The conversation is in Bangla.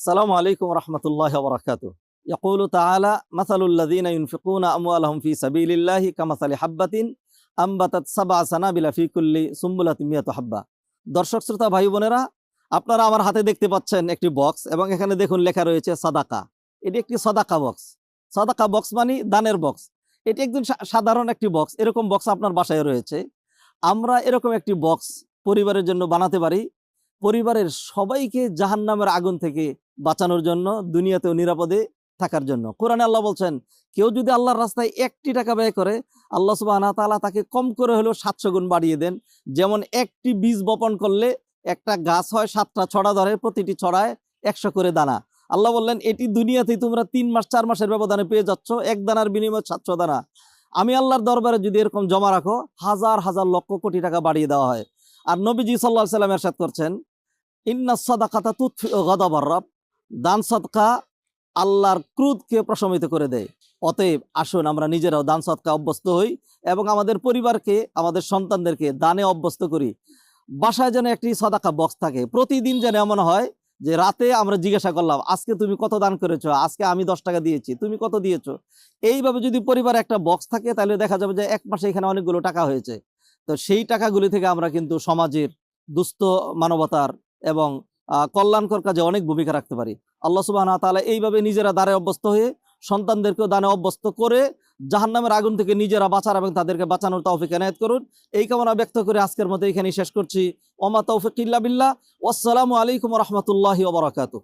السلام عليكم ورحمة الله وبركاته يقول تعالى مثل الذين ينفقون أموالهم في سبيل الله كمثل حبة أنبتت سبع سنابل في كل سنبلة مئة حبة দর্শক শ্রোতা ভাই বোনেরা আপনারা আমার হাতে দেখতে পাচ্ছেন একটি বক্স এবং এখানে দেখুন লেখা রয়েছে সাদাকা এটি একটি সাদাকা বক্স সাদাকা বক্স মানে দানের বক্স এটি একদম সা- সাধারণ একটি বক্স এরকম বক্স আপনার বাসায় রয়েছে আমরা এরকম একটি বক্স পরিবারের জন্য বানাতে পারি পরিবারের সবাইকে জাহান্নামের আগুন থেকে বাঁচানোর জন্য, দুনিয়াতেও নিরাপদে থাকার জন্য। কোরআনে আল্লাহ বলছেন, কেউ যদি আল্লাহর রাস্তায় একটি টাকা ব্যয় করে, আল্লাহ সুবাহ তাআলা তাকে কম করে হলেও সাতশো গুণ বাড়িয়ে দেন। যেমন একটি বীজ বপন করলে একটা গাছ হয় সাতটা ছড়া ধরে, প্রতিটি ছড়ায় একশো করে দানা। আল্লাহ বললেন, এটি দুনিয়াতেই তোমরা তিন মাস, চার মাসের ব্যবধানে পেয়ে যাচ্ছ, এক দানার বিনিময়ে সাতশো দানা। আমি আল্লাহর দরবারে যদি এরকম জমা রাখো, হাজার হাজার লক্ষ কোটি টাকা বাড়িয়ে দেওয়া হয়। আর নবীজি সাল্লাহ সাল্লাম এরশাদ করছেন ইন্না সদাকাতা তুৎফি গদাবার রব। দান সদকা আল্লাহর ক্রোধকে প্রশমিত করে দেয়। অতএব আসুন আমরা নিজেরাও দান সৎকা অভ্যস্ত হই এবং আমাদের পরিবারকে, আমাদের সন্তানদেরকে দানে অভ্যস্ত করি। বাসায় যেন একটি সদাকা বক্স থাকে। প্রতিদিন যেন এমন হয় যে রাতে আমরা জিজ্ঞাসা করলাম, আজকে তুমি কত দান করেছ? আজকে আমি দশ টাকা দিয়েছি। তুমি কত দিয়েছ? এইভাবে যদি পরিবারে একটা বক্স থাকে, তাহলে দেখা যাবে যে এক মাসে এখানে অনেকগুলো টাকা হয়েছে। তো সেই টাকাগুলি থেকে আমরা কিন্তু সমাজের দুস্থ মানবতার এবং কল্যাণকর কাজে অনেক ভূমিকা রাখতে পারি। আল্লাহ সুবাহ তালা এইভাবে নিজেরা দ্বারে অভ্যস্ত হয়ে সন্তানদেরকেও দানে অভ্যস্ত করে জাহান্নামের আগুন থেকে নিজেরা বাঁচার এবং তাদেরকে বাঁচানোর তৌফিক এনায়ত করুন। এই কামনা ব্যক্ত করে আজকের মতো এখানে শেষ করছি। ওমা তৌফিক ইল্লা বিল্লাহ। আসসালামু আলাইকুম রহমতুল্লাহি ওবরাকাতু